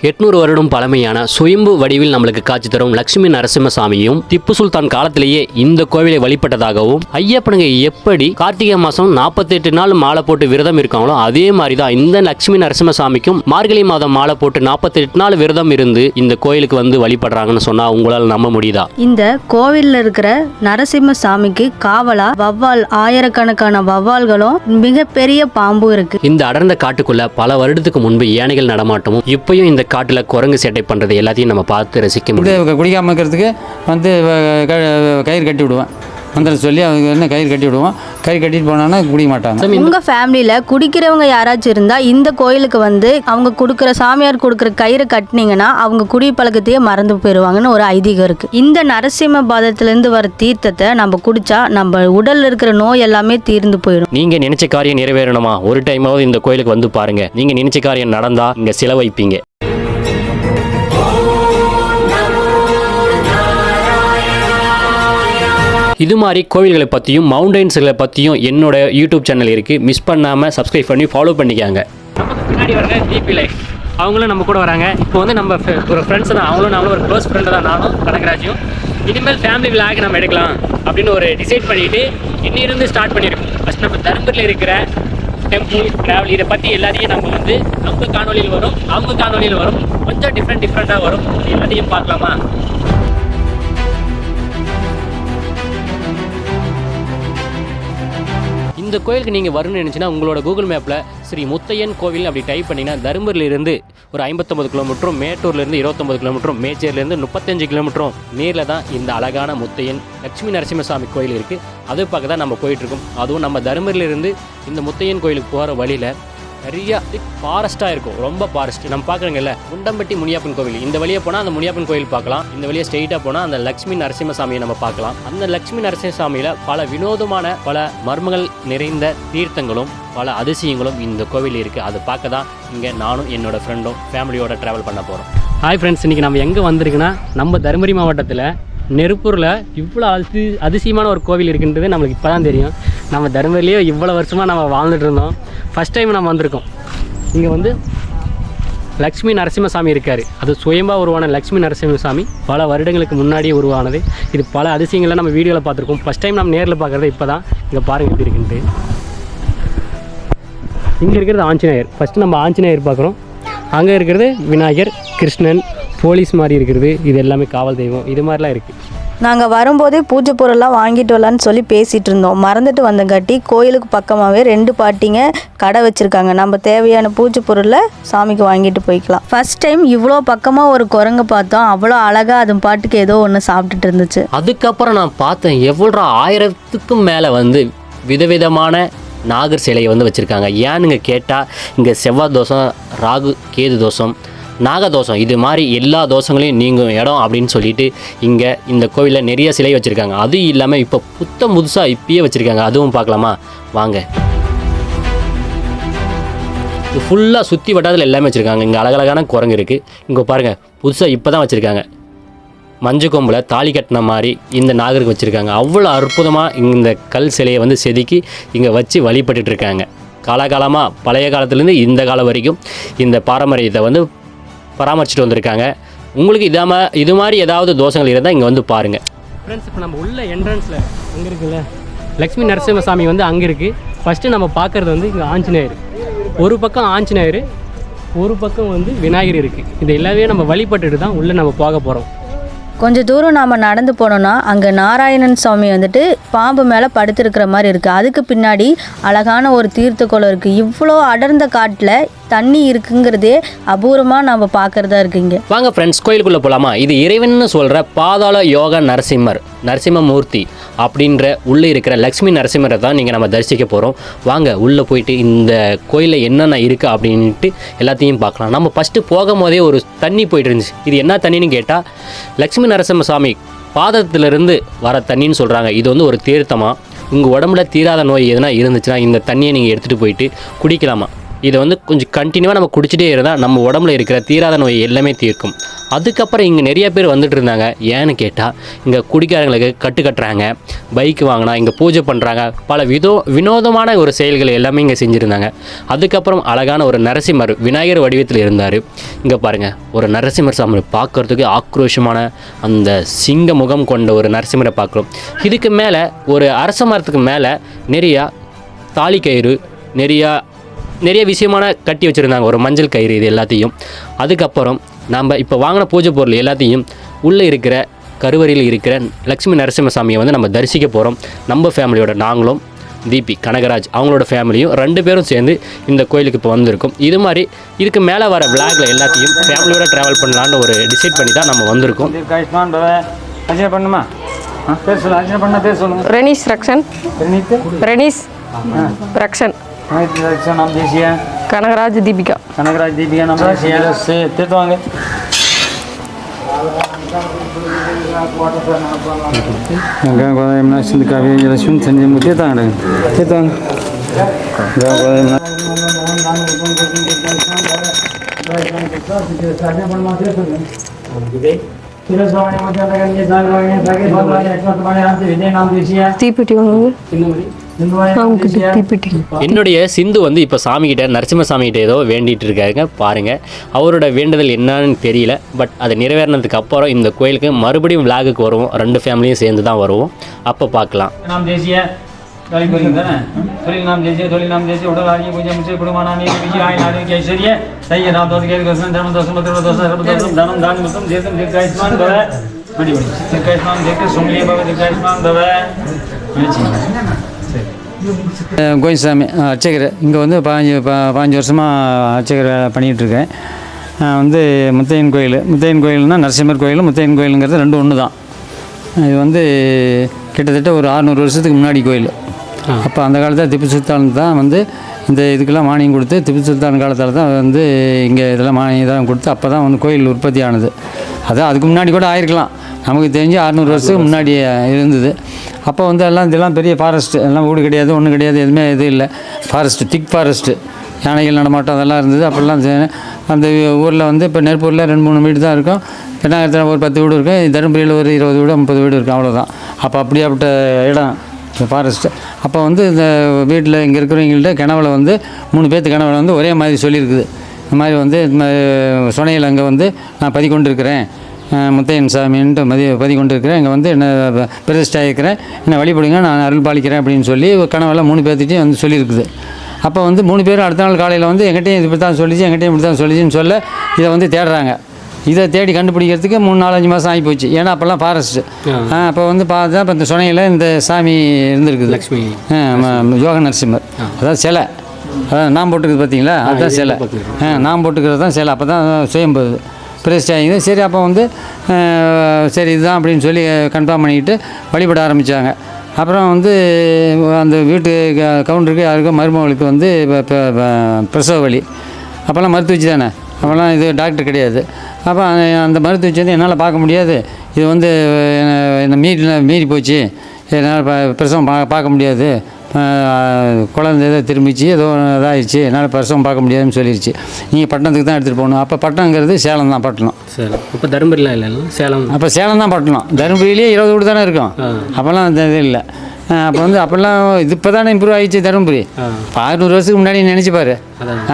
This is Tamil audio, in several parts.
எட்நூறு வருடம் பழமையான சுயம்பு வடிவில் நம்மளுக்கு காட்சி தரும் லட்சுமி நரசிம்மசாமியும் திப்பு சுல்தான் காலத்திலேயே இந்த கோவிலை வழிபட்டதாகவும் ஐயப்பனுங்க எப்படி கார்த்திகை மாதம் நாற்பத்தெட்டு நாள் மாலை போட்டு விரதம் இருக்காங்களோ அதே மாதிரி தான் இந்த லட்சுமி நரசிம்மசாமிக்கும் மார்கழி மாதம் மாலை போட்டு நாற்பத்தெட்டு நாள் விரதம் இருந்து இந்த கோயிலுக்கு வந்து வழிபடுறாங்கன்னு சொன்னா உங்களால் நம்ப முடியுதா? இந்த கோவில்ல இருக்கிற நரசிம்ம சாமிக்கு காவலா வவ்வால் ஆயிரக்கணக்கான வவ்வால்களும் மிகப்பெரிய பாம்பும் இருக்கு. இந்த அடர்ந்த காட்டுக்குள்ள பல வருடத்துக்கு முன்பு யானைகள் நடமாட்டமும் இப்பயும் இந்த காட்டுல குரங்கு சேட்டை பண்றது எல்லாத்தையும் நம்ம பார்த்து ரசிக்க முடியும். குடி குடிக்காமல் இருக்கிறதுக்கு வந்து கயிறு கட்டி விடுவேன். மந்திரம் சொல்லி அவங்க என்ன கயிறு கட்டி விடுவோம். கயிறு கட்டிட்டு போனாங்கன்னா குடிக்க மாட்டாங்க. உங்க ஃபேமிலியில குடிக்கிறவங்க யாராச்சும் இருந்தா இந்த கோயிலுக்கு வந்து அவங்க கொடுக்குற சாமியார் கொடுக்குற கயிறு கட்டினீங்கன்னா அவங்க குடி பழக்கத்தையே மறந்து போயிடுவாங்கன்னு ஒரு ஐதீகம் இருக்கு. இந்த நரசிம்ம பாதத்திலேருந்து வர தீர்த்தத்தை நம்ம குடிச்சா நம்ம உடல்ல இருக்கிற நோய் எல்லாமே தீர்ந்து போயிடும். நீங்க நினைச்ச காரியம் நிறைவேறணுமா? ஒரு டைமாவது இந்த கோயிலுக்கு வந்து பாருங்க. நீங்க நினைச்ச காரியம் நடந்தா இங்க சில வைப்பீங்க இது மாதிரி கோவில்களை பற்றியும் மவுண்டன்ஸ்களை பற்றியும் என்னோட யூடியூப் சேனல் இருக்குது மிஸ் பண்ணாமல் சப்ஸ்கிரைப் பண்ணி ஃபாலோ பண்ணிக்காங்க. நமக்கு பின்னாடி வர ஜிபி லைஃப் அவங்களும் நம்ம கூட வராங்க. இப்போ வந்து நம்ம ஒரு ஃப்ரெண்ட்ஸ் தான். அவங்களும் நம்மளும் ஒரு க்ளோஸ் ஃப்ரெண்டு தான். நானும் கனகராஜும். இனிமேல் ஃபேமிலி விளாக் நம்ம எடுக்கலாம் அப்படின்னு ஒரு டிசைட் பண்ணிவிட்டு இன்னிருந்து ஸ்டார்ட் பண்ணியிருக்கோம் ஃபஸ்ட் நம்ம தருமபுரியில் இருக்கிற டெம்பிள் ட்ராவல் இதை பற்றி எல்லாத்தையும் நம்ம வந்து நம்ம காணொலியில் வரும் அவங்க காணொலியில் வரும். கொஞ்சம் டிஃப்ரெண்ட் டிஃப்ரெண்ட்டாக வரும். எல்லாத்தையும் பார்க்கலாமா? இந்த கோயிலுக்கு நீங்கள் வரணும்னு நினச்சின்னா உங்களோட கூகுள் மேப்பில் ஸ்ரீ முத்தையன் கோவில் அப்படி டைப் பண்ணிங்கன்னா தருமபுரியிலிருந்து ஒரு ஐம்பத்தொம்பது கிலோமீட்டரும் மேட்டூர்லேருந்து இருபத்தொம்பது கிலோமீட்டரும் மேச்சேரிலேருந்து முப்பத்தஞ்சு கிலோமீட்டரும் நேரில் தான் இந்த அழகான முத்தையன் லட்சுமி நரசிம்மசாமி கோயில் இருக்குது அது பார்க்க தான் நம்ம போயிட்டுருக்கோம் அதுவும் நம்ம தருமபுரியிலிருந்து இந்த முத்தையன் கோயிலுக்கு போகிற வழியில் நிறைய ஃபாரஸ்ட்டாக இருக்கும். ரொம்ப ஃபாரஸ்ட் நம்ம பார்க்குறோங்கல்ல குண்டம்பட்டி முனியப்பன் கோவில். இந்த வழியே போனால் அந்த முனியப்பன் கோயில் பார்க்கலாம். இந்த வழியாக ஸ்ட்ரெயிட்டாக போனால் அந்த லக்ஷ்மி நரசிம்மசாமியை நம்ம பார்க்கலாம். அந்த லக்ஷ்மி நரசிம்மசாமியில் பல வினோதமான பல மர்மங்கள் நிறைந்த தீர்த்தங்களும் பல அதிசயங்களும் இந்த கோவில் இருக்குது அதை பார்க்க தான் இங்கே நானும் என்னோடய ஃப்ரெண்டும் ஃபேமிலியோட ட்ராவல் பண்ண போகிறோம் ஹாய் ஃப்ரெண்ட்ஸ் இன்றைக்கி நம்ம எங்கே வந்திருக்குன்னா நம்ம தருமபுரி மாவட்டத்தில் நெருப்பூரில் இவ்வளோ அதி அதிசயமான ஒரு கோவில் இருக்குன்றது நம்மளுக்கு இப்போ தான் தெரியும். நம்ம தருமபுரியிலேயே இவ்வளோ வருஷமாக நம்ம வாழ்ந்துட்டு இருந்தோம். ஃபஸ்ட் டைம் நம்ம வந்திருக்கோம். இங்கே வந்து லக்ஷ்மி நரசிம்மசாமி இருக்கார். அது சுயம்பாக உருவான லக்ஷ்மி நரசிம்மசாமி பல வருடங்களுக்கு முன்னாடியே உருவானது. இது பல அதிசயங்களை நம்ம வீடியோவில் பார்த்துருக்கோம். ஃபஸ்ட் டைம் நம்ம நேரில் பார்க்குறது இப்போ தான் இங்கே பாருங்கள் எப்படி இருக்குன்ட்டு. இங்கே இருக்கிறது ஆஞ்சநேயர். ஃபஸ்ட்டு நம்ம ஆஞ்சநேயர் பார்க்குறோம். அங்கே இருக்கிறது விநாயகர் கிருஷ்ணன் போலீஸ் மாதிரி இருக்கிறது. இது எல்லாமே காவல் தெய்வம். இது மாதிரிலாம் இருக்குது நாங்கள் வரும்போதே பூஜை பொருள்லாம் வாங்கிட்டு வரலான்னு சொல்லி பேசிகிட்டு இருந்தோம். மறந்துட்டு வந்தங்காட்டி கோயிலுக்கு பக்கமாகவே ரெண்டு பாட்டிங்க கடை வச்சுருக்காங்க. நம்ம தேவையான பூஜை பொருளை சாமிக்கு வாங்கிட்டு போய்க்கலாம். ஃபர்ஸ்ட் டைம் இவ்வளோ பக்கமாக ஒரு குரங்கு பார்த்தோம். அவ்வளோ அழகாக அது பாட்டுக்கு ஏதோ ஒன்று சாப்பிட்டுட்டு இருந்துச்சு. அதுக்கப்புறம் நான் பார்த்தேன் எவ்வளோ ஆயிரத்துக்கும் மேலே வந்து விதவிதமான நாகர் சிலையை வந்து வச்சுருக்காங்க. ஏன்னுங்க கேட்டால் இங்கே செவ்வாய் தோஷம் ராகு கேது தோஷம் நாகதோஷம். இது மாதிரி எல்லா தோஷங்களையும் நீங்கும் இடம் அப்படின்னு சொல்லிட்டு இங்கே இந்த கோவிலில் நிறைய சிலை வச்சுருக்காங்க. அதுவும் இல்லாமல் இப்போ புத்தம் புதுசாக இப்பயே வச்சுருக்காங்க. அதுவும் பார்க்கலாமா? வாங்க. இது ஃபுல்லாக சுற்றி வட்டாரத்தில் எல்லாமே வச்சுருக்காங்க. இங்கே அழகழகான குரங்கு இருக்குது இங்கே பாருங்கள் புதுசாக இப்போ தான் வச்சுருக்காங்க. மஞ்சள் கொம்பில் தாலி கட்டின மாதிரி இந்த நாகருக்கு வச்சுருக்காங்க. அவ்வளோ அற்புதமாக இந்த கல் சிலையை வந்து செதுக்கி இங்கே வச்சு வழிபட்டுருக்காங்க இருக்காங்க. காலகாலமாக பழைய காலத்துலேருந்து இந்த காலம் வரைக்கும் இந்த பாரம்பரியத்தை வந்து பராமரிச்சுட்டு வந்திருக்காங்க. உங்களுக்கு இதாம இது மாதிரி ஏதாவது தோஷங்கள் இருந்தால் இங்கே வந்து பாருங்கள் ஃப்ரெண்ட்ஸ் இப்போ நம்ம உள்ள என்ட்ரன்ஸில் அங்கே இருக்குல்ல? லக்ஷ்மி நரசிம்மசாமி வந்து அங்கே இருக்குது ஃபஸ்ட்டு நம்ம பார்க்குறது வந்து இங்கே ஆஞ்சநேயர். ஒரு பக்கம் ஆஞ்சநேயர் ஒரு பக்கம் வந்து விநாயகர் இருக்குது இது எல்லாமே நம்ம வழிபட்டுட்டு தான் உள்ளே நம்ம போக போகிறோம் கொஞ்ச தூரம் நாம் நடந்து போனோம்னா அங்கே நாராயணன் சுவாமி வந்துட்டு பாம்பு மேலே படுத்திருக்கிற மாதிரி இருக்குது அதுக்கு பின்னாடி அழகான ஒரு தீர்த்த குளம் இருக்குது இவ்வளோ அடர்ந்த காட்டில் தண்ணி இருக்குங்கிறதே அபூர்வமாக நாம் பார்க்குறதா இருக்குங்க. வாங்க ஃப்ரெண்ட்ஸ் கோயிலுக்குள்ளே போகலாமா இது இறைவன்னு சொல்கிற பாதாள யோக நரசிம்மர் நரசிம்மமூர்த்தி அப்படின்ற உள்ளே இருக்கிற லக்ஷ்மி நரசிம்மரை தான் நீங்கள் நம்ம தரிசிக்க போகிறோம் வாங்க உள்ளே போயிட்டு இந்த கோயிலில் என்னென்ன இருக்குது அப்படின்ட்டு எல்லாத்தையும் பார்க்கலாம். நம்ம ஃபஸ்ட்டு போகும்போதே ஒரு தண்ணி போயிட்டு இருந்துச்சு. இது என்ன தண்ணின்னு கேட்டால் லக்ஷ்மி நரசிம்மசாமி பாதத்திலிருந்து வர தண்ணின்னு சொல்கிறாங்க இது வந்து ஒரு தீர்த்தமாக உங்கள் உடம்புல தீராத நோய் எதுனா இருந்துச்சுன்னா இந்த தண்ணியை நீங்கள் எடுத்துகிட்டு போயிட்டு குடிக்கலாமா? இதை வந்து கொஞ்சம் கண்டினியூவாக நம்ம குடிச்சிட்டே இருந்தால் நம்ம உடம்புல இருக்கிற தீராத நோய் எல்லாமே தீர்க்கும். அதுக்கப்புறம் இங்கே நிறைய பேர் வந்துட்டு இருந்தாங்க. ஏன்னு கேட்டால் இங்கே குடிக்காரங்களுக்கு கட்டு கட்டுறாங்க பைக் வாங்கினா இங்கே பூஜை பண்ணுறாங்க பல விதோ வினோதமான ஒரு செயல்கள் எல்லாமே இங்கே செஞ்சுருந்தாங்க. அதுக்கப்புறம் அழகான ஒரு நரசிம்மர் விநாயகர் வடிவத்தில் இருந்தார். இங்கே பாருங்கள் ஒரு நரசிம்மர் சாமி பார்க்குறதுக்கு ஆக்ரோஷமான அந்த சிங்க முகம் கொண்ட ஒரு நரசிம்மரை பார்க்குறோம். இதுக்கு மேலே ஒரு அரச மரத்துக்கு மேலே நிறையா தாலி கயிறு நிறையா நிறைய விஷயமான கட்டி வச்சுருந்தாங்க. ஒரு மஞ்சள் கயிறு இது எல்லாத்தையும். அதுக்கப்புறம் நம்ம இப்போ வாங்கின பூஜை பொருள் எல்லாத்தையும் உள்ளே இருக்கிற கருவறையில் இருக்கிற லக்ஷ்மி நரசிம்மசாமியை வந்து நம்ம தரிசிக்க போகிறோம் நம்ம ஃபேமிலியோட நாங்களும் தீபி கனகராஜ் அவங்களோட ஃபேமிலியும் ரெண்டு பேரும் சேர்ந்து இந்த கோயிலுக்கு இப்போ வந்திருக்கோம். இது மாதிரி இதுக்கு மேலே வர விளாக்ல எல்லாத்தையும் ஃபேமிலியோட ட்ராவல் பண்ணலான்னு ஒரு டிசைட் பண்ணி தான் நம்ம வந்திருக்கோம். பண்ணுமா? ஆ பேர் சொல்லு அர்ச்சனை பண்ண பேர் சொல்லுங்க. ரெனிஸ் ரக்ஷன். ரெனிஸ் ரக்ஷன். நாம் தேசிய கனகராஜ் தீபிகா கனகராஜ் தீபிகா நம்ம தேசிய தீர்த்துவாங்க கோதாயம்னா சிந்து காவிய ஜலசும் செஞ்சு தீர்த்தாங்க தீர்த்தாங்க கோதாயம்னா தீப்பெட்டி ஒன்று அவங்களுக்கு தீப்பெட்டி என்னுடைய சிந்து வந்து இப்போ சாமிகிட்ட நரசிம்ம சாமிகிட்ட ஏதோ வேண்டிட்டு இருக்காருங்க பாருங்க. அவரோட வேண்டுதல் என்னன்னு தெரியல. பட் அது நிறைவேறினதுக்கு அப்புறம் இந்த கோயிலுக்கு மறுபடியும் விளாகுக்கு வருவோம். ரெண்டு ஃபேமிலியும் சேர்ந்து தான் வருவோம். அப்போ பார்க்கலாம். நாம் தேசிய தொழில் தானே? நாம் தேசிய தொழில் நாம் தேசிய உடல் ஆகிய பூஜை முச்சை குடும்பம் ஆயின் ஆரோக்கிய ஐஸ்வர்ய தைய நாம் தனம் தோசம் பத்திர தோசம் சர்வ தோசம் தனம் தானம் முத்தம் தேசம் தீர்க்காயுஷ்மான் பவ. மடி மடி தீர்க்காயுஷ்மான் தீர்க்க சுமலிய பவ தீர்க்காயுஷ்மான் பவ. கோயில்சாமி அர்ச்சகர். இங்கே வந்து பாஞ்சு பா பாஞ்சு வருஷமாக அர்ச்சகர் வேலை நான் வந்து முத்தையன் கோயில். முத்தையன் கோயில்னால் நரசிம்மர் கோயில் முத்தையன் கோயிலுங்கிறது ரெண்டும் ஒன்று தான் இது வந்து கிட்டத்தட்ட ஒரு அறுநூறு வருஷத்துக்கு முன்னாடி கோயில். அப்போ அந்த காலத்தில் திப்பு சுல்தான் தான் வந்து இந்த இதுக்கெல்லாம் மானியம் கொடுத்து திப்பு சுல்தான் காலத்தில் தான் வந்து இங்கே இதெல்லாம் மானியம் தான் கொடுத்து அப்போ தான் வந்து கோயில் உற்பத்தி ஆனது அதான் அதுக்கு முன்னாடி கூட ஆயிருக்கலாம். நமக்கு தெரிஞ்சு அறுநூறு வருஷத்துக்கு முன்னாடி இருந்தது. அப்போ வந்து எல்லாம் இதெல்லாம் பெரிய ஃபாரஸ்ட்டு எல்லாம் வீடு கிடையாது ஒன்றும் கிடையாது எதுவுமே இது இல்லை. ஃபாரஸ்ட்டு திக் ஃபாரஸ்ட்டு யானைகள் நடமாட்டம் அதெல்லாம் இருந்தது. அப்போல்லாம் அந்த ஊரில் வந்து இப்போ நெருப்பூரில் ரெண்டு மூணு வீடு தான் இருக்கும். பெண்ணாயிரத்தில் ஒரு பத்து வீடு இருக்கும் தருமபுரியில் ஒரு இருபது வீடு முப்பது வீடு இருக்கும் அவ்வளோதான் அப்போ அப்படியாப்பட்ட இடம் ஃபாரஸ்ட்டு அப்போ வந்து இந்த வீட்டில் இங்கே இருக்கிறவங்கள்ட்ட கிணவுல வந்து மூணு பேர்த்து கிணவுல வந்து ஒரே மாதிரி சொல்லியிருக்குது. இந்த மாதிரி வந்து இந்த மாதிரி சுனையில் அங்கே வந்து நான் பதிக்கொண்டு இருக்கிறேன் முத்தையன் சாமின்ட்டு மதி பதி கொண்டு இருக்கிறேன் இங்கே வந்து என்ன பிரதிஷ்டா இருக்கிறேன் என்னை வழிபடுங்க நான் அருள் பாலிக்கிறேன் அப்படின்னு சொல்லி கனவெல்லாம் மூணு பேர்த்திட்டையும் வந்து சொல்லியிருக்குது. அப்போ வந்து மூணு பேரும் அடுத்த நாள் காலையில் வந்து எங்கிட்டையும் இப்படி தான் சொல்லிச்சு எங்கிட்டையும் இப்படி தான் சொல்லிச்சுன்னு சொல்ல இதை வந்து தேடுறாங்க. இதை தேடி கண்டுபிடிக்கிறதுக்கு மூணு நாலஞ்சு மாதம் ஆகி போச்சு ஏன்னா அப்போல்லாம் ஃபாரஸ்ட்டு அப்போ வந்து பார்த்தா இப்போ இந்த சுனையில் இந்த சாமி இருந்திருக்குது. லக்ஷ்மி. யோக நரசிம்மர். அதாவது சிலை. அதான் நாம் போட்டுக்கிறது பார்த்தீங்களா அதுதான் சிலை. நாம் போட்டுக்கிறது தான் சிலை. அப்போ தான் சுயம்பது பிரதிஷ்டை ஆகிது சரி அப்போ வந்து சரி இதுதான் அப்படின்னு சொல்லி கன்ஃபார்ம் பண்ணிக்கிட்டு வழிபட ஆரம்பித்தாங்க அப்புறம் வந்து அந்த வீட்டு க- கவுண்டருக்கு யாருக்கும் மருமகளுக்கு வந்து பிரசவ வலி. அப்போல்லாம் மருத்துவச்சி தானே? அப்போல்லாம் இது டாக்டர் கிடையாது. அப்போ அந்த- மருத்துவச்சு மருத்துவச்சி வந்து என்னால் பார்க்க முடியாது. இது வந்து என்ன- மீறி மீறி போச்சு. என்னால் ப- பிரசவம் பா பார்க்க முடியாது. குழந்தை ஏதோ திரும்பிச்சு ஏதோ இதாகிடுச்சு என்னால் பிரசவம் பார்க்க முடியாதுன்னு சொல்லிடுச்சு நீங்கள் பட்டணத்துக்கு தான் எடுத்துகிட்டு போகணும். அப்போ பட்டணங்கிறது சேலம் தான் பட்டணம். சரி. இப்போ தருமபுரிலாம் இல்லை சேலம் அப்போ சேலம் தான் பட்டணம். தருமபுரியிலேயே இருபது வீடு தானே இருக்கும். அப்போல்லாம் அந்த இது இல்லை. அப்போ வந்து அப்போல்லாம் இது இப்போ தானே இம்ப்ரூவ் ஆகிடுச்சு தருமபுரி இப்போ அறுநூறு வருஷத்துக்கு முன்னாடி நினச்சி பாரு.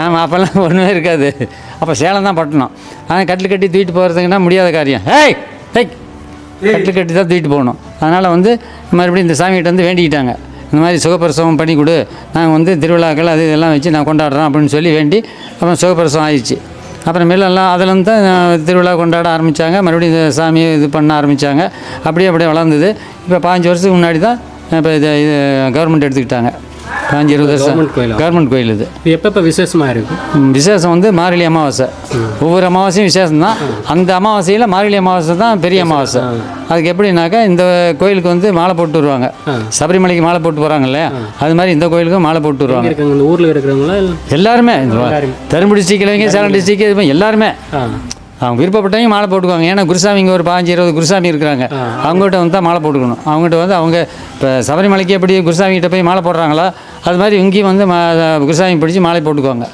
ஆமாம் அப்போல்லாம் ஒன்றுமே இருக்காது. அப்போ சேலம் தான் பட்டணம். ஆனால் கட்டில் கட்டி தூக்கிட்டு போகிறதுக்குன்னா முடியாத காரியம். ஏய் ஏய். கட்டில் கட்டி தான் தூக்கிட்டு போகணும். அதனால் வந்து மறுபடியும் இந்த சாமிகிட்ட வந்து வேண்டிக்கிட்டாங்க. இந்த மாதிரி சுகப்பிரசவம் பண்ணி கொடு. நாங்கள் வந்து திருவிழாக்கள் அது இதெல்லாம் வச்சு நான் கொண்டாடுறோம் அப்படின்னு சொல்லி வேண்டி அப்புறம் சுகப்பிரசவம் ஆயிடுச்சு. அப்புறமேல எல்லாம் அதுலேருந்து தான் திருவிழா கொண்டாட ஆரம்பித்தாங்க மறுபடியும் இந்த சாமியை இது பண்ண ஆரம்பித்தாங்க அப்படியே அப்படியே வளர்ந்தது. இப்போ பாஞ்சு வருஷத்துக்கு முன்னாடி தான் இப்போ இது இது கவர்மெண்ட் எடுத்துக்கிட்டாங்க. பாஞ்சு இருபது வருஷம் கோயிலா? கவர்மெண்ட் கோயில் இது. இது எப்பப்போ விசேஷமாக இருக்கும் ம், விசேஷம் வந்து மார்கழி அமாவாசை. ஒவ்வொரு அமாவாசையும் விசேஷம் தான் அந்த அமாவாசையில் மார்கழி அமாவாசை தான் பெரிய அமாவாசை. அதுக்கு எப்படின்னாக்கா இந்த கோயிலுக்கு வந்து மாலை போட்டு வருவாங்க. சபரிமலைக்கு மாலை போட்டு போகிறாங்க இல்லையா? அது மாதிரி இந்த கோயிலுக்கும் மாலை போட்டு வருவாங்க. இருக்காங்க? இந்த ஊரில் இருக்கிறவங்களா இல்லை? எல்லாருமே. தருமபுரி டிஸ்ட்ரிக்ட்லவங்க சேலம் டிஸ்ட்ரிக்ட் எல்லாருமே. ஆ. அவங்க விருப்பப்பட்டவங்க மாலை போட்டுக்குவாங்க. ஏன்னா குருசாமி இங்கே ஒரு பாஞ்சு இருபது குருசாமி இருக்கிறாங்க. அவங்ககிட்ட வந்து தான் மாலை போட்டுக்கணும். அவங்ககிட்ட வந்து அவங்க இப்போ சபரிமலைக்கு எப்படி குருசாமிகிட்ட போய் மாலை போடுறாங்களோ அது மாதிரி இங்கேயும் வந்து மா குருசாமி பிடிச்சி மாலை போட்டுக்குவாங்க.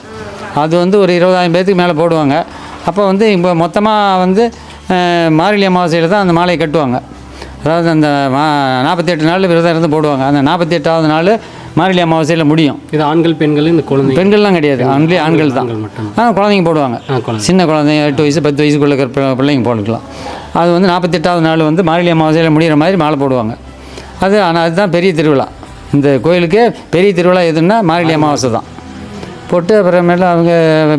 அது வந்து ஒரு இருபதாயிரம் பேர்த்துக்கு மேலே போடுவாங்க. அப்போ வந்து இப்போ மொத்தமாக வந்து மார்கழி அமாவாசையில் தான் அந்த மாலையை கட்டுவாங்க. அதாவது அந்த மா நாற்பத்தெட்டு நாள் விரதம் இருந்து போடுவாங்க. அந்த நாற்பத்தெட்டாவது நாள் மார்கழி அமாவாசையில் முடியும். இது ஆண்கள் பெண்கள் இந்த குழந்தை பெண்கள்லாம் கிடையாது. ஆண்களே ஆண்கள் தான். ஆண்கள் மட்டும் ஆ குழந்தைங்க போடுவாங்க. சின்ன குழந்தைங்க எட்டு வயசு பத்து வயசுக்குள்ள இருக்கிற பிள்ளைங்க போட்டுக்கலாம். அது வந்து நாற்பத்தெட்டாவது நாள் வந்து மார்கழி அமாவாசையில் முடிகிற மாதிரி மாலை போடுவாங்க. அது ஆனால் அதுதான் பெரிய திருவிழா. இந்த கோயிலுக்கு பெரிய திருவிழா எதுன்னா மார்கழி அமாவாசை தான். போட்டு அப்புறமேல அவங்க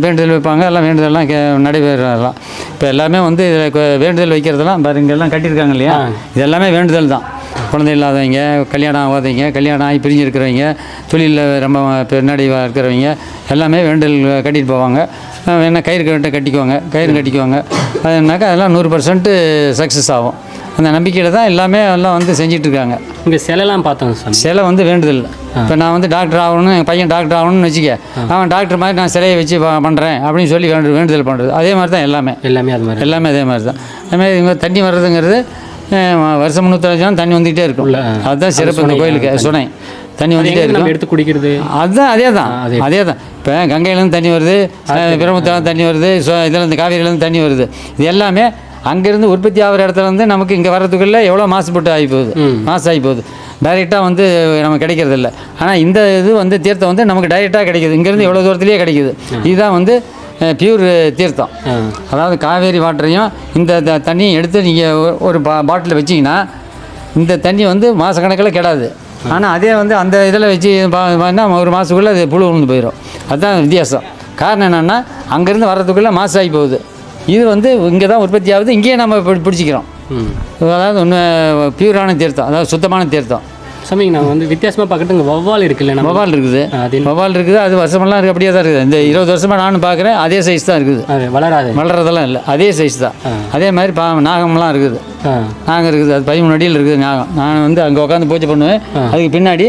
வேண்டுதல் வைப்பாங்க. எல்லாம் வேண்டுதல்லாம் கே நடைபெறலாம். இப்போ எல்லாமே வந்து வேண்டுதல் வைக்கிறதெல்லாம் பாரு இங்கெல்லாம் கட்டியிருக்காங்க இல்லையா? இது எல்லாமே வேண்டுதல் தான். குழந்தை இல்லாதவங்க கல்யாணம் ஆகாதவங்க கல்யாணம் ஆகி பிரிஞ்சு இருக்கிறவங்க தொழிலில் ரொம்ப பின்னாடி இருக்கிறவங்க எல்லாமே வேண்டுதல் கட்டிட்டு போவாங்க. அஹ் வேணா கயிறு கட்ட கட்டிக்குவாங்க கயிறு கட்டிக்குவாங்க. அதுனாக்கா அதெல்லாம் நூறு பர்சன்ட்டு சக்ஸஸ் ஆகும். அந்த நம்பிக்கையில் தான் எல்லாமே எல்லாம் வந்து செஞ்சிட்டு இருக்காங்க இங்கே சிலைலாம் பார்த்தோம் சாமி. சிலை வந்து வேண்டுதல். இப்போ நான் வந்து டாக்டர் ஆகணும் என் பையன் டாக்டர் ஆகணும்னு வச்சுக்க அவன் டாக்டர் மாதிரி நான் சிலையை வச்சு பண்ணுறேன் அப்படின்னு சொல்லி வேண்டு வேண்டுதல் பண்ணுறது அதே மாதிரி தான் எல்லாமே. எல்லாமே அது மாதிரி. எல்லாமே அதே மாதிரி தான். அதேமாதிரி இங்கே தண்ணி வர்றதுங்கிறது வருஷம் முந்நூற்றஞ்சு நாள் தண்ணி வந்துகிட்டே இருக்கும். அதுதான் சிறப்பு இந்த கோயிலுக்கு சுனை தண்ணி வந்துகிட்டே இருக்கும். எடுத்து குடிக்கிறது? அதுதான் அதே தான் அதே தான். இப்போ கங்கையிலேருந்து தண்ணி வருது பிரம்மத்திலேருந்து தண்ணி வருது சோ- இதுலேருந்து காவேரியிலேருந்து தண்ணி வருது. இது எல்லாமே அங்கேருந்து உற்பத்தி ஆகிற இடத்துல இருந்து நமக்கு இங்கே வர்றதுக்குள்ளே எவ்வளோ மாசுபட்டு ஆகி போகுது? மாசு ஆகி போகுது. டைரெக்டாக வந்து நமக்கு கிடைக்கிறது இல்லை. ஆனால் இந்த இது வந்து தீர்த்தம் வந்து நமக்கு டைரெக்டாக கிடைக்குது. இங்கேருந்து எவ்வளோ தூரத்துலேயே கிடைக்குது. இதுதான் வந்து பியூர் தீர்த்தம். அதாவது காவேரி வாட்டரையும் இந்த தண்ணியும் எடுத்து நீங்கள் ஒரு பா பாட்டில் வச்சிங்கன்னா இந்த தண்ணி வந்து மாதக்கணக்கில் கெடாது. ஆனால் அதே வந்து அந்த இதில் வச்சு பார்த்தா ஒரு மாதத்துக்குள்ளே அது புழு விழுந்து போயிடும் அதுதான் வித்தியாசம். காரணம் என்னென்னா அங்கேருந்து வர்றதுக்குள்ளே மாசாகி போகுது. இது வந்து இங்கே தான் உற்பத்தி ஆகுது இங்கேயே நம்ம பிடிச்சிக்கிறோம். அதாவது ஒன்று பியூரான தீர்த்தம். அதாவது சுத்தமான தீர்த்தம். சாமி நான் வந்து வித்தியாசமாக பார்க்கறது இங்கே வவ்வால் இருக்குல்ல நம்ம? வவால் இருக்குது. அது வவால் இருக்குது. அது வருஷமெல்லாம் இருக்கு. அப்படியே தான் இருக்குது. இந்த இருபது வருஷமாக நானும் பார்க்குறேன். அதே சைஸ் தான் இருக்குது. அது வளராது. வளர்றதெல்லாம் இல்லை. அதே சைஸ் தான். அதே மாதிரி பா நாகம்லாம் இருக்குது. நாகம் இருக்குது. அது பதிமூணு அடியில் இருக்குது நாகம். நான் வந்து அங்கே உட்காந்து பூஜை பண்ணுவேன். அதுக்கு பின்னாடி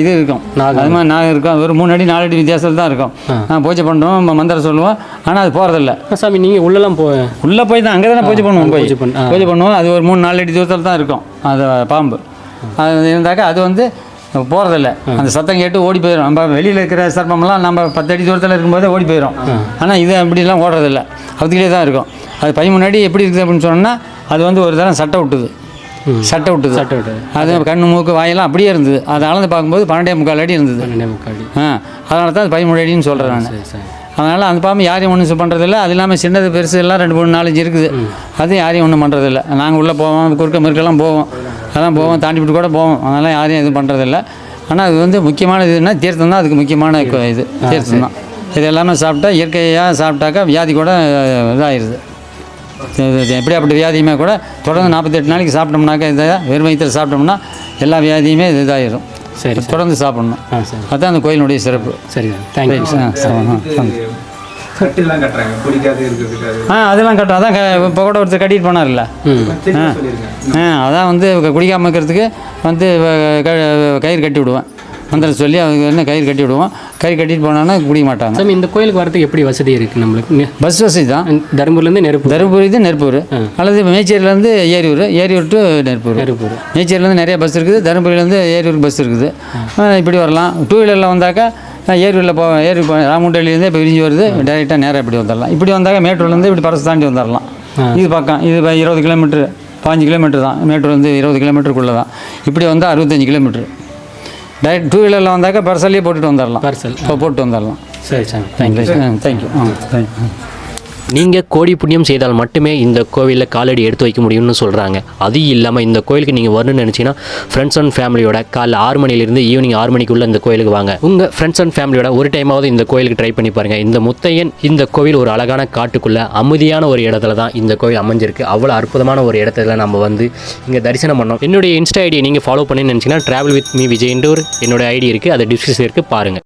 இது இருக்கும். அது மாதிரி நாகம் இருக்கும். ஒரு மூணு அடி நாலு அடி வித்தியாசத்தில் தான் இருக்கும். நான் பூஜை பண்ணுறோம் மந்திரம் சொல்லுவோம். ஆனால் அது போகிறதில்ல சாமி நீங்கள் உள்ளலாம் போ உள்ளே போய் தான். அங்கே தானே பூஜை பண்ணுவோம். போய். பூஜை பண்ணுவோம். அது ஒரு மூணு நாலு அடி தூரத்தில் தான் இருக்கும். அது பாம்பு. அது இருந்தாக்கா அது வந்து போகிறதில்ல அந்த சத்தம் கேட்டு ஓடி போயிடும் நம்ம வெளியில் இருக்கிற சர்ப்பம்லாம் நம்ம பத்து அடி தூரத்தில் இருக்கும்போதே ஓடி போயிடும் ஆனால் இது அப்படிலாம் ஓடுறதில்ல. அதுக்கிட்டே தான் இருக்கும். அது பதிமூணு அடி எப்படி இருக்குது அப்படின்னு சொன்னால் அது வந்து ஒரு தரம் சட்டை விட்டுது. சட்டை விட்டுது. சட்டை விட்டுது. அது கண்ணு மூக்கு வாயெல்லாம் அப்படியே இருந்தது. அதை அளந்து பார்க்கும்போது பன்னெண்டே முக்கால் அடி இருந்தது. பன்னெண்டே முக்காடி ஆ அதனால தான் அது பதிமூணு அடின்னு சொல்கிறேன் நான். அதனால் அந்த பாம்பு யாரையும் ஒன்றும் பண்ணுறதில்ல அது இல்லாமல் சின்னது பெருசு எல்லாம் ரெண்டு மூணு நாலஞ்சு இருக்குது. அது யாரையும் ஒன்றும் பண்ணுறதில்ல நாங்கள் உள்ளே போவோம் குறுக்க முறுக்கெல்லாம் போவோம். அதெல்லாம் போவோம் தாண்டி விட்டு கூட போவோம். அதனால் யாரையும் எதுவும் பண்ணுறதில்ல ஆனால் அது வந்து முக்கியமான இதுன்னா தீர்த்தம் தான் அதுக்கு முக்கியமான இது. தீர்த்தம் தான். இது எல்லாமே சாப்பிட்டா இயற்கையாக சாப்பிட்டாக்கா வியாதி கூட இதாகிடுது இது- இது எப்படியாப்பட்ட வியாதியுமே கூட தொடர்ந்து நாற்பத்தெட்டு நாளைக்கு சாப்பிட்டோம்னாக்கா இதை வெறும் வயிற்றில் சாப்பிட்டோம்னா எல்லா வியாதியுமே இது இதாகிடும் சரி தொடர்ந்து சாப்பிடணும். அதுதான் அந்த கோயிலுடைய சிறப்பு. சரி தேங்க்யூ. கட்டெல்லாம் கட்டுறாங்க. பிடிக்காது இருக்கிறதுக்காக ஆ அதெல்லாம் கட்டும் அதான் இப்போ கூட ஒருத்தர் கட்டிட்டு போனார்ல ஆ அதான் வந்து குடிக்காமல் இருக்கிறதுக்கு வந்து கயிறு கட்டி விடுவேன். மந்திரம் சொல்லி அவங்க என்ன கயிறு கட்டி விடுவோம். கயிறு கட்டிட்டு போனான்னா குடிக்க மாட்டாங்க. சாமி இந்த கோயிலுக்கு வரதுக்கு எப்படி வசதி இருக்குது நம்மளுக்கு? பஸ் வசதி தான். தருமபுரிலேருந்து நெருப்பு. தருமபுரி இது நெருப்பூர். அல்லது மேச்சேரியிலேருந்து ஏரியூர். ஏரியூர் டு நெருப்பூர். நெருப்பூர். மேச்சேரியிலேருந்து நிறைய பஸ் இருக்குது. தருமபுரியிலேருந்து ஏரியூர் பஸ் இருக்குது. இப்படி வரலாம். டூ வீலரில் வந்தாக்கா ஏரியூரில் போ ஏரி ராமுண்டலிலேருந்து இப்போ விரிஞ்சு வருது. டைரெக்டாக நேராக இப்படி வந்துடலாம் இப்படி வந்தாக்கா மேட்டூர்லேருந்து இப்படி பரசு தாண்டி வந்துடலாம் இது பக்கம் இது இப்போ இருபது கிலோமீட்ரு பாஞ்சு கிலோமீட்டர் தான். மேட்டூர்லேருந்து இருபது கிலோமீட்டருக்குள்ளே தான். இப்படி வந்தால் அறுபத்தஞ்சு கிலோமீட்ரு டைரக்ட் டூ வீலரில் வந்தாக்கா பர்சல்லே போட்டுட்டு வந்துடலாம் பார்சல். இப்போ போட்டு வந்துடலாம் சரி சாமி தேங்க்யூ தேங்க்யூ ஆ தேங்க்யூ நீங்கள் கோடி புண்ணியம் செய்தால் மட்டுமே இந்த கோவிலில் காலடி எடுத்து வைக்க முடியும்னு சொல்கிறாங்க அது இல்லாமல் இந்த கோயிலுக்கு நீங்கள் வரணும்னு நினச்சிங்கன்னா ஃப்ரெண்ட்ஸ் அண்ட் ஃபேமிலியோட காலைல ஆறு மணிலேருந்து ஈவினிங் ஆறு மணிக்குள்ளே இந்த கோயிலுக்கு வாங்க. உங்கள் ஃப்ரெண்ட்ஸ் அண்ட் ஃபேமிலியோட ஒரு டைமாவது இந்த கோயிலுக்கு ட்ரை பண்ணி பாருங்கள் இந்த முத்தையன் இந்த கோவில் ஒரு அழகான காட்டுக்குள்ளே அமைதியான ஒரு இடத்துல தான் இந்த கோவில் அமைஞ்சிருக்கு. அவ்வளோ அற்புதமான ஒரு இடத்துல நம்ம வந்து இங்கே தரிசனம் பண்ணோம். என்னுடைய இன்ஸ்டா ஐடியை நீங்கள் ஃபாலோ பண்ணி நினச்சிங்கன்னா ட்ராவல் வித் மீ விஜய்ன்ற ஒரு என்னோட ஐடி இருக்குது அது டிஸ்கிரிப்ஷன் இருக்குது பாருங்கள்